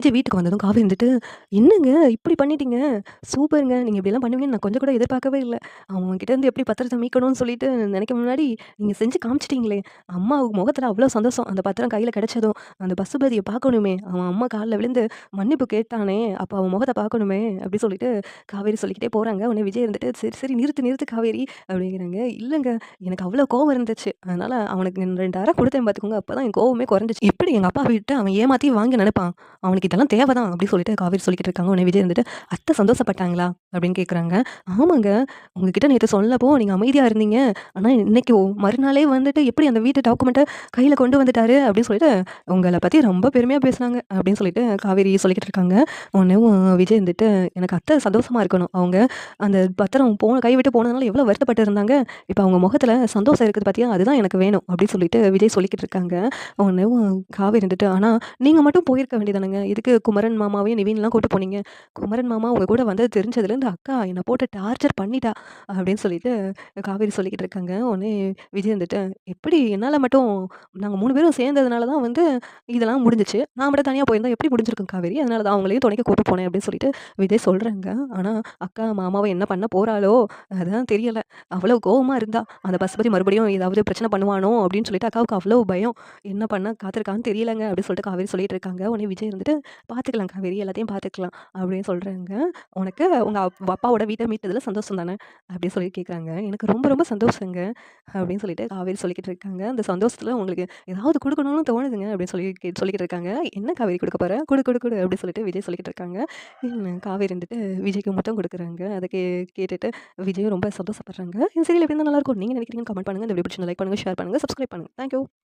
விஜய் வீட்டுக்கு வந்ததும் காவேரி இருந்துட்டு, "என்னங்க இப்படி பண்ணிட்டீங்க? சூப்பருங்க நீங்கள் இப்படிலாம் பண்ணுவீங்கன்னு நான் கொஞ்சம் கூட எதிர்பார்க்கவே இல்லை அவங்ககிட்ட இருந்து எப்படி பத்திரத்தை மீட்கணும்னு சொல்லிட்டு நினைக்க முன்னாடி, நீங்கள் செஞ்சு காமிச்சிட்டிங்களே அம்மா முகத்தில் அவ்வளோ சந்தோஷம். அந்த பத்திரம் கையில் கிடைச்சதும். அந்த பசுபதியை பார்க்கணுமே! அவன் அம்மா காலில் விழுந்து மன்னிப்பு கேட்டானே! அப்போ அவன் முகத்தை பார்க்கணுமே!" அப்படி சொல்லிட்டு காவேரி சொல்லிக்கிட்டே போகிறாங்க உடனே விஜய் இருந்துட்டு, "சரி, சரி நிறுத்து, நிறுத்து காவேரி" அப்படிங்கிறாங்க. இல்லைங்க எனக்கு அவ்வளோ கோவம் இருந்துச்சு. அதனால் அவனுக்கு 2 கொடுத்தேன் பார்த்துக்கோங்க பார்த்துக்கோங்க. அப்பதான் என் கோவமே குறைஞ்சிச்சு எப்படி எங்கள் அப்பா விட்டு அவன் ஏமாற்றி வாங்கி நினைப்பான்? அவனுக்கு இதெல்லாம் தேவை தான்." அப்படி சொல்லிட்டு காவேரி சொல்லிக்கிட்டு இருக்காங்க. உடனே விஜய் இருந்துட்டு, "அத்தை சந்தோஷப்பட்டாங்களா?" அப்படின்னு கேட்குறாங்க. "ஆமாங்க. உங்ககிட்ட நேற்று சொல்லப்போ நீங்கள் அமைதியாக இருந்தீங்க. ஆனால் இன்னைக்கு மறுநாளே வந்துட்டு எப்படி அந்த வீட்டு டாக்குமெண்ட்டை கையில் கொண்டு வந்துட்டாரு?" அப்படின்னு சொல்லிட்டு, உங்களை பற்றி ரொம்ப பெருமையாக பேசுனாங்க." அப்படின்னு சொல்லிட்டு காவேரி சொல்லிக்கிட்டு இருக்காங்க. உடனே விஜய் இருந்துட்டு, "எனக்கு அத்தை சந்தோஷமாக இருக்கணும். அவங்க அந்த பத்திரம் போன கை விட்டு போனதுனால எவ்வளோ வருத்தப்பட்டு இருந்தாங்க. இப்போ அவங்க முகத்தில் சந்தோஷம் இருக்குது பார்த்தியா? அதுதான் எனக்கு வேணும்." அப்படின்னு சொல்லிட்டு விஜய் சொல்லிக்கிட்டு இருக்காங்க. உடனே காவேரி இருந்துட்டு, ஆனால் நீங்கள் மட்டும் போயிருக்க வேண்டியதானங்க. எதுக்கு குமரன் மாமாவையும், நிவீன்லாம் கூட்டு போனீங்க? குமரன் மாமா உங்கள் கூட வந்தது தெரிஞ்சதுலேருந்து அக்கா என்னை போட்டு டார்ச்சர் பண்ணிட்டா." அப்படின்னு சொல்லிட்டு காவேரி சொல்லிக்கிட்டு இருக்காங்க. உடனே விஜய் இருந்துட்டு, "எப்படி என்னால் மட்டும் நாங்கள் மூணு பேரும் சேர்ந்ததுனால தான் வந்து இதெல்லாம் முடிஞ்சிச்சு நான் மட்டும் தனியாக போயிருந்தா எப்படி முடிஞ்சிருக்கும் காவேரி? அதனால தான் அவங்களையும் துணைக்க கூட்டு போனேன்." அப்படின்னு சொல்லிட்டு விஜய் சொல்கிறாங்க ஆனால் அக்கா மாமாவை என்ன பண்ண போகிறாளோ அதான் தெரியலை அவ்வளோ கோபமாக இருந்தா. அந்த பசுபதி மறுபடியும் ஏதாவது பிரச்சனை பண்ணுவானோ? அப்படின்னு சொல்லிட்டு அக்காவுக்கு அவ்வளோ பயம். என்ன பண்ண காத்திருக்கான்னு தெரியலங்க. அப்படின்னு சொல்லிட்டு காவேரி சொல்லிட்டு இருக்காங்க. உடனே விஜய் இருந்துட்டு, "பார்த்துக்கலாம் காவேரி எல்லாத்தையும் பார்த்துக்கலாம்." அப்படின்னு சொல்கிறாங்க "உனக்கு உங்கள் அப்பாவோட வீட்டை மீட்டதில் சந்தோஷம் தானே?" அப்படின்னு சொல்லி கேட்குறாங்க. "எனக்கு ரொம்ப ரொம்ப சந்தோஷங்க." அப்படின்னு சொல்லிட்டு காவேரி சொல்லிக்கிட்டு இருக்காங்க. அந்த சந்தோஷத்தில் உங்களுக்கு ஏதாவது கொடுக்கணும்னு தோணுதுங்க அப்படின்னு சொல்லி கே சொல்லிக்கிட்டு இருக்காங்க. "என்ன காவேரி கொடுக்க போகிற குடு, கொடு குடு." அப்படின்னு சொல்லிட்டு விஜய் சொல்லிக்கிட்டு இருக்காங்க. காவேரி இருந்துட்டு விஜய்க்கு மட்டும் கொடுக்குறாங்க அதை கே கேட்டுட்டு விஜயும் ரொம்ப சந்தோஷப்படுறாங்க. இந்த சீரியல் எப்படி இருந்தால் நல்லாயிருக்கும்? நீங்க நினைக்கிறீங்க கமெண்ட் பண்ணுங்க. இந்த வீடியோ பிடிச்சி லைக் பண்ணுங்க, ஷேர் பண்ணுங்கள் சப்ஸ்கிரைப் பண்ணுங்க. Thank you.